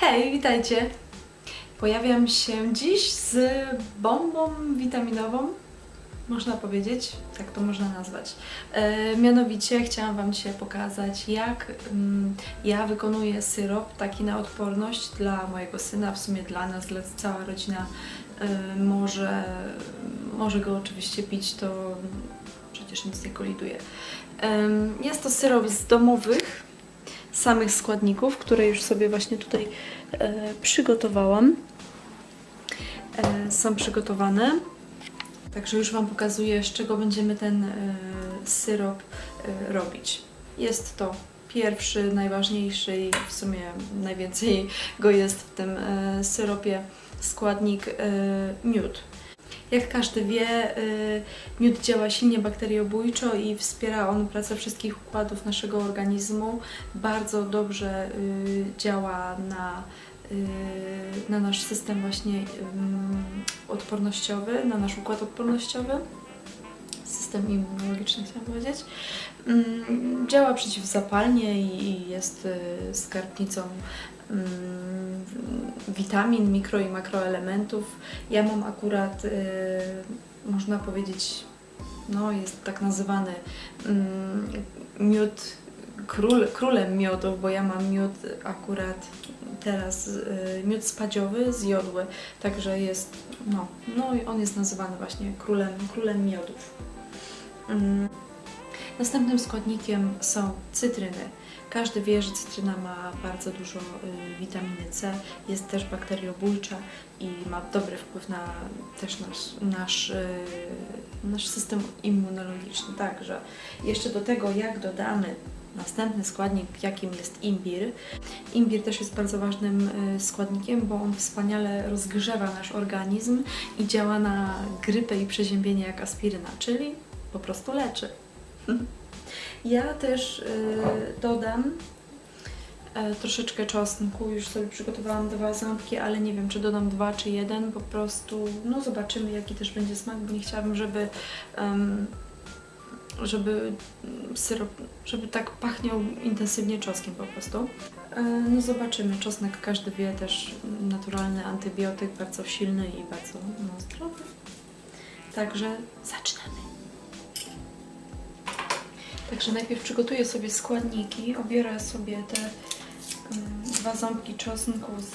Hej, witajcie! Pojawiam się dziś z bombą witaminową, można powiedzieć, tak to można nazwać. E, mianowicie chciałam Wam dzisiaj pokazać, jak mm, ja wykonuję syrop taki na odporność dla mojego syna, w sumie dla nas, dla cała rodzina e, może, może go oczywiście pić, to przecież nic nie koliduje. Em, Jest to syrop z domowych, samych składników, które już sobie właśnie tutaj e, przygotowałam. E, są przygotowane. Także już Wam pokazuję, z czego będziemy ten e, syrop e, robić. Jest to pierwszy, najważniejszy i w sumie najwięcej go jest w tym e, syropie składnik e, miód. Jak każdy wie, y, miód działa silnie bakteriobójczo i wspiera on pracę wszystkich układów naszego organizmu. Bardzo dobrze y, działa na, y, na nasz system właśnie odpornościowy, na nasz układ odpornościowy. System immunologiczny chciałam powiedzieć. Działa przeciwzapalnie i jest skarbnicą witamin, mikro i makroelementów. Ja mam akurat, y, można powiedzieć, no jest tak nazywany mm, miód, król, królem miodów, bo ja mam miód akurat teraz, y, miód spadziowy z jodły, także jest, no, no i on jest nazywany właśnie królem, królem miodów. Następnym składnikiem są cytryny. Każdy wie, że cytryna ma bardzo dużo y, witaminy C, jest też bakteriobójcza i ma dobry wpływ na też nasz, nasz, y, nasz system immunologiczny. Także jeszcze do tego, jak dodamy następny składnik, jakim jest imbir. Imbir też jest bardzo ważnym y, składnikiem, bo on wspaniale rozgrzewa nasz organizm i działa na grypę i przeziębienie jak aspiryna, czyli po prostu leczy. Ja też y, dodam e, troszeczkę czosnku. Już sobie przygotowałam dwa ząbki, ale nie wiem, czy dodam dwa, czy jeden. Po prostu, no zobaczymy, jaki też będzie smak, bo nie chciałabym, żeby, em, żeby syrop, żeby tak pachniał intensywnie czosnkiem po prostu. E, no zobaczymy. Czosnek, każdy wie, też naturalny antybiotyk, bardzo silny i bardzo no, zdrowy. Także zaczynamy. Także najpierw przygotuję sobie składniki, obiorę sobie te dwa ząbki czosnku z,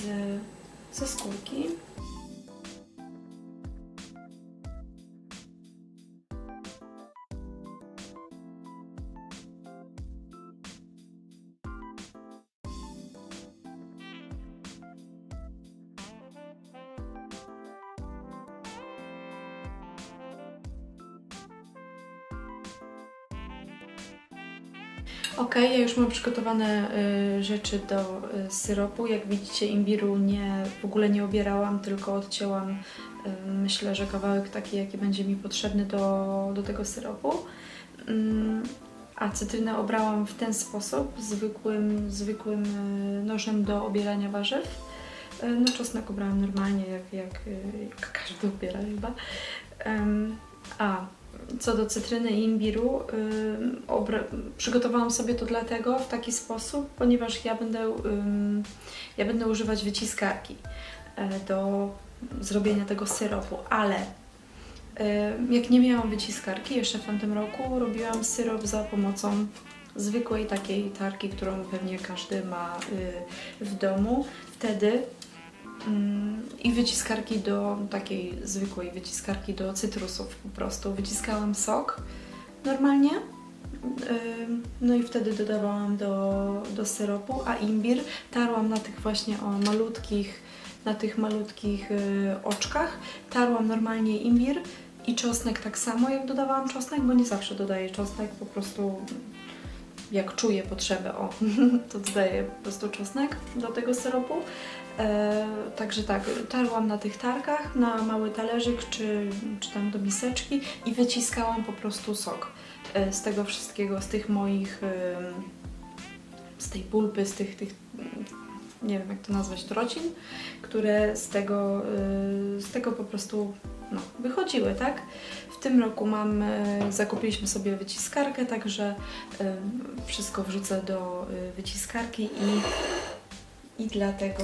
ze skórki. Ok, ja już mam przygotowane y, rzeczy do y, syropu. Jak widzicie, imbiru nie, w ogóle nie obierałam, tylko odcięłam y, myślę, że kawałek taki, jaki będzie mi potrzebny do, do tego syropu. Ym, a cytrynę obrałam w ten sposób, zwykłym, zwykłym y, nożem do obierania warzyw. Y, No czosnek obrałam normalnie, jak, jak, y, jak każdy obiera chyba. Ym, A, co do cytryny i imbiru, obra- przygotowałam sobie to dlatego w taki sposób, ponieważ ja będę, ym, ja będę używać wyciskarki e, do zrobienia tego syropu, ale ym, jak nie miałam wyciskarki jeszcze w tamtym roku, robiłam syrop za pomocą zwykłej takiej tarki, którą pewnie każdy ma y, w domu. Wtedy i wyciskarki do takiej zwykłej wyciskarki do cytrusów po prostu. Wyciskałam sok normalnie, no i wtedy dodawałam do, do syropu, a imbir tarłam na tych właśnie o malutkich, na tych malutkich y, oczkach, tarłam normalnie imbir i czosnek tak samo jak dodawałam czosnek, bo nie zawsze dodaję czosnek, po prostu jak czuję potrzebę, o, to dodaję po prostu czosnek do tego syropu. E, także tak, tarłam na tych tarkach, na mały talerzyk czy, czy tam do miseczki i wyciskałam po prostu sok e, z tego wszystkiego, z tych moich, z tej pulpy, z tych, tych nie wiem jak to nazwać, trocin, które z tego, y, z tego po prostu no, wychodziły, tak? W tym roku mam, y, zakupiliśmy sobie wyciskarkę, także y, wszystko wrzucę do wyciskarki i i dlatego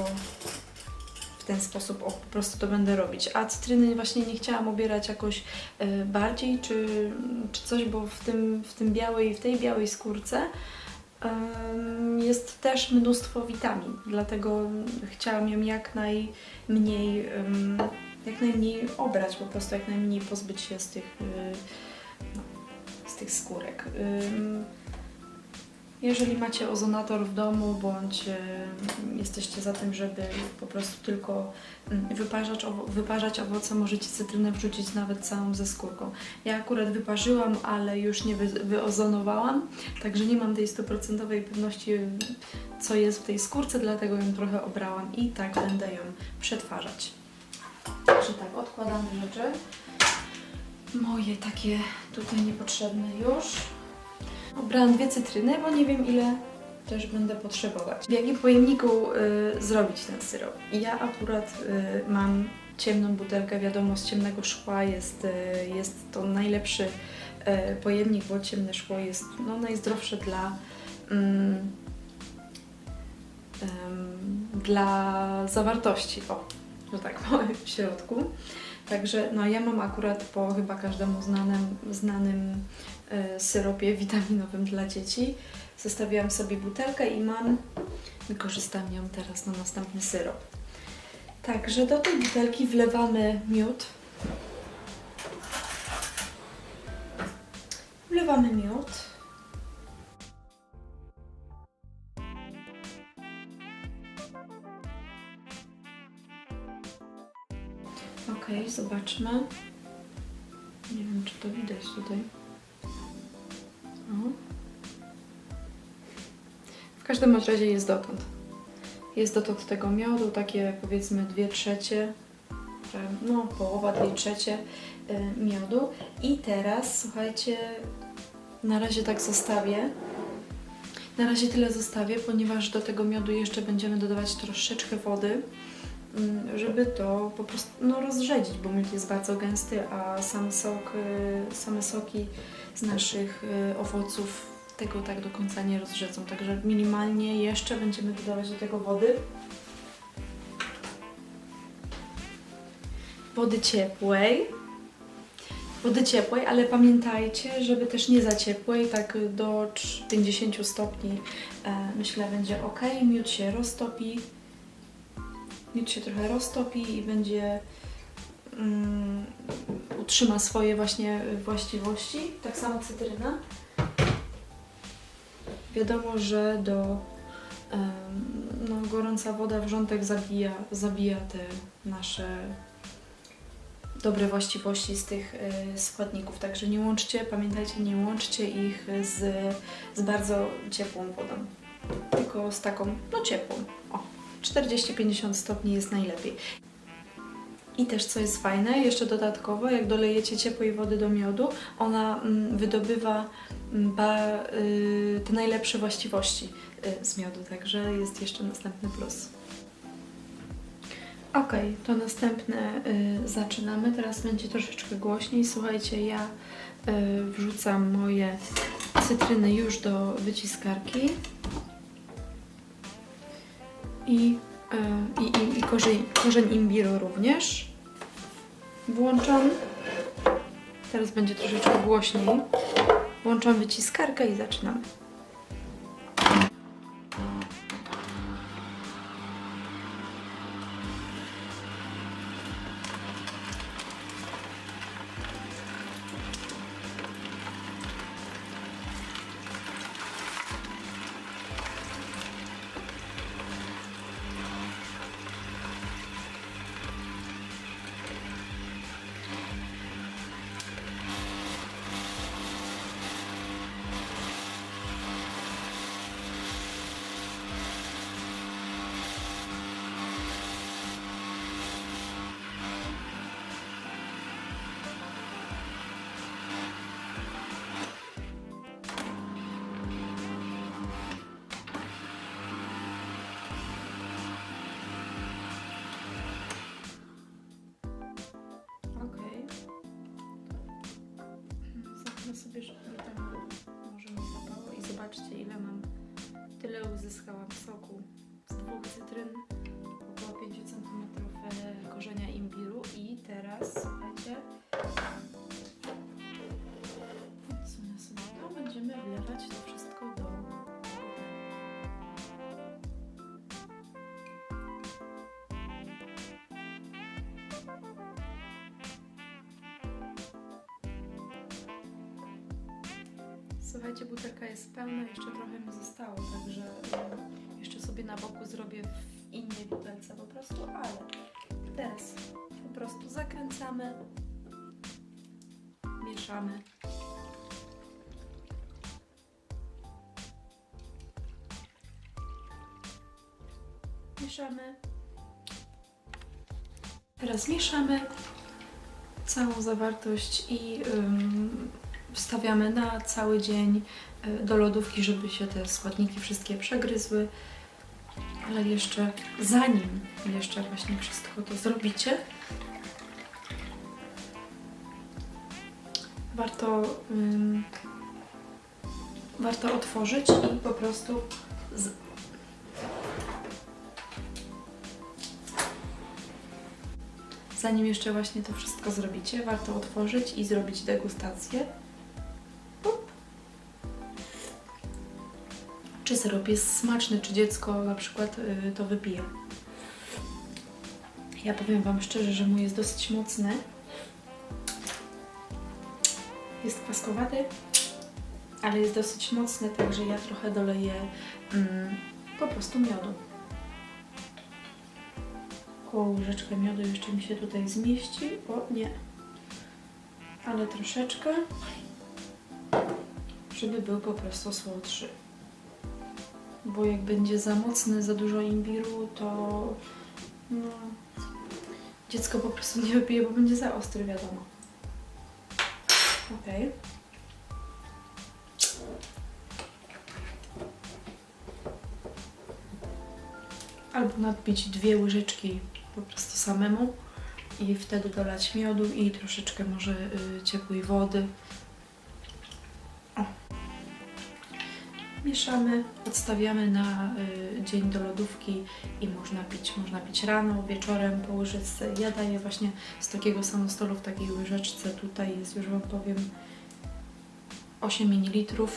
w ten sposób o, po prostu to będę robić. A cytryny właśnie nie chciałam obierać jakoś bardziej czy, czy coś, bo w tym, w tym białej, w tej białej skórce jest też mnóstwo witamin, dlatego chciałam ją jak najmniej, jak najmniej obrać, po prostu jak najmniej pozbyć się z tych, y, z tych skórek. Jeżeli macie ozonator w domu, bądź e, jesteście za tym, żeby po prostu tylko mm, wyparzać, wyparzać owoce, możecie cytrynę wrzucić nawet całą ze skórką. Ja akurat wyparzyłam, ale już nie wy, wyozonowałam, także nie mam tej stuprocentowej pewności, mm, co jest w tej skórce, dlatego ją trochę obrałam i tak będę ją przetwarzać. Także tak, odkładamy rzeczy. Moje takie tutaj niepotrzebne już. Obrałam dwie cytryny, bo nie wiem ile też będę potrzebować. W jakim pojemniku y, zrobić ten syrop? Ja akurat y, mam ciemną butelkę, wiadomo z ciemnego szkła jest, y, jest to najlepszy y, pojemnik, bo ciemne szkło jest no, najzdrowsze dla, mm, em, dla zawartości, o, że tak powiem, w środku. Także no, ja mam akurat po chyba każdemu znanym, znanym e, syropie witaminowym dla dzieci. Zostawiłam sobie butelkę i mam, wykorzystam ją teraz na następny syrop. Także do tej butelki wlewamy miód. Wlewamy miód. Zobaczmy. Nie wiem, czy to widać tutaj. O. W każdym razie jest dotąd. Jest dotąd tego miodu, takie powiedzmy 2 trzecie, no połowa, 2 trzecie y, miodu. I teraz, słuchajcie, na razie tak zostawię. Na razie tyle zostawię, ponieważ do tego miodu jeszcze będziemy dodawać troszeczkę wody żeby to po prostu no, rozrzedzić, bo miód jest bardzo gęsty, a sam sok, y, same soki z naszych y, owoców tego tak do końca nie rozrzedzą. Także minimalnie jeszcze będziemy dodawać do tego wody. Wody ciepłej. Wody ciepłej, ale pamiętajcie, żeby też nie za ciepłej, tak do 50 stopni e, myślę będzie ok. Miód się roztopi, miód się trochę roztopi i będzie mm, utrzyma swoje właśnie właściwości. Tak samo cytryna. Wiadomo, że do em, no, gorąca woda wrzątek zabija, zabija te nasze dobre właściwości z tych y, składników. Także nie łączcie, pamiętajcie, nie łączcie ich z, z bardzo ciepłą wodą. Tylko z taką, no ciepłą. O, 40-50 stopni jest najlepiej. I też co jest fajne, jeszcze dodatkowo, jak dolejecie ciepłej wody do miodu, ona mm, wydobywa mm, y, te najlepsze właściwości y, z miodu, także jest jeszcze następny plus. Ok, to następne y, zaczynamy. Teraz będzie troszeczkę głośniej. Słuchajcie, ja wrzucam moje cytryny już do wyciskarki i, i, i, i korzeń, korzeń imbiru również włączam. Teraz będzie troszeczkę głośniej. Włączam wyciskarkę i zaczynamy. Słuchajcie, butelka jest pełna, jeszcze trochę mi zostało, także em, jeszcze sobie na boku zrobię w innej butelce po prostu, ale teraz po prostu zakręcamy, mieszamy. Mieszamy. Teraz mieszamy całą zawartość i wstawiamy na cały dzień y, do lodówki, żeby się te składniki wszystkie przegryzły. Ale jeszcze zanim jeszcze właśnie wszystko to zrobicie, warto, warto otworzyć i po prostu z, Zanim jeszcze właśnie to wszystko zrobicie, warto otworzyć i zrobić degustację. Czy syrop jest smaczny, czy dziecko na przykład y, to wypije. Ja powiem Wam szczerze, że mój jest dosyć mocny. Jest kwaskowaty, ale jest dosyć mocny, także ja trochę doleję mm, po prostu miodu. Koło łyżeczkę miodu jeszcze mi się tutaj zmieści. O nie. Ale troszeczkę, żeby był po prostu słodszy. Bo jak będzie za mocny, za dużo imbiru, to no, dziecko po prostu nie wypije, bo będzie za ostry, wiadomo. Okej. Albo nadbić dwie łyżeczki po prostu samemu i wtedy dolać miodu i troszeczkę może y, ciepłej wody. Mieszamy, odstawiamy na y, dzień do lodówki i można pić. Można pić rano, wieczorem po łyżeczce. Ja daję właśnie z takiego samostolu w takiej łyżeczce. Tutaj jest, już Wam powiem, 8 ml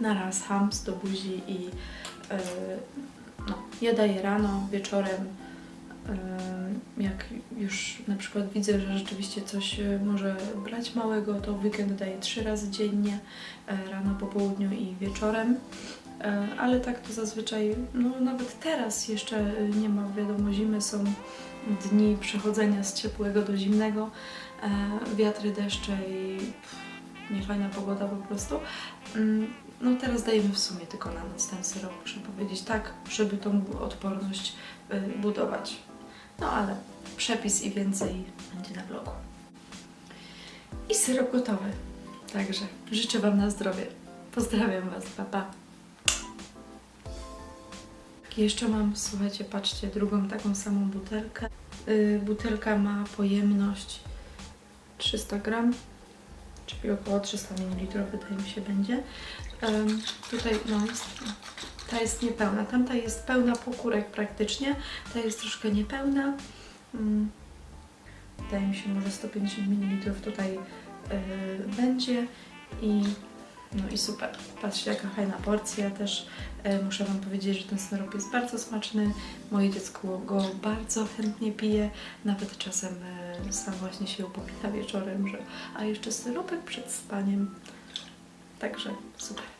na raz hams do buzi i y, no, ja daję rano, wieczorem. Ym, Jak już na przykład widzę, że rzeczywiście coś y, może brać małego, to weekend daję trzy razy dziennie, e, rano, po południu i wieczorem. E, Ale tak to zazwyczaj, no nawet teraz jeszcze nie ma, wiadomo, zimy są dni przechodzenia z ciepłego do zimnego, e, wiatry, deszcze i niefajna pogoda po prostu. Mm, No teraz dajemy w sumie tylko na noc ten syrop, muszę powiedzieć, tak, żeby tą odporność budować. No ale przepis i więcej będzie na vlogu. I syrop gotowy. Także życzę Wam na zdrowie. Pozdrawiam Was, pa pa. Jeszcze mam, słuchajcie, patrzcie, drugą taką samą butelkę. Y, butelka ma pojemność 300 gram, czyli około 300 ml wydaje mi się będzie. Em, tutaj no, ta jest niepełna, tamta jest pełna półkurek praktycznie, ta jest troszkę niepełna. Mm, wydaje mi się może 150 ml tutaj y, będzie i no i super. Patrzcie jaka fajna porcja też. E, muszę Wam powiedzieć, że ten syrop jest bardzo smaczny. Moje dziecko go bardzo chętnie pije. Nawet czasem e, sam właśnie się upomina wieczorem, że a jeszcze syropek przed spaniem. Także super.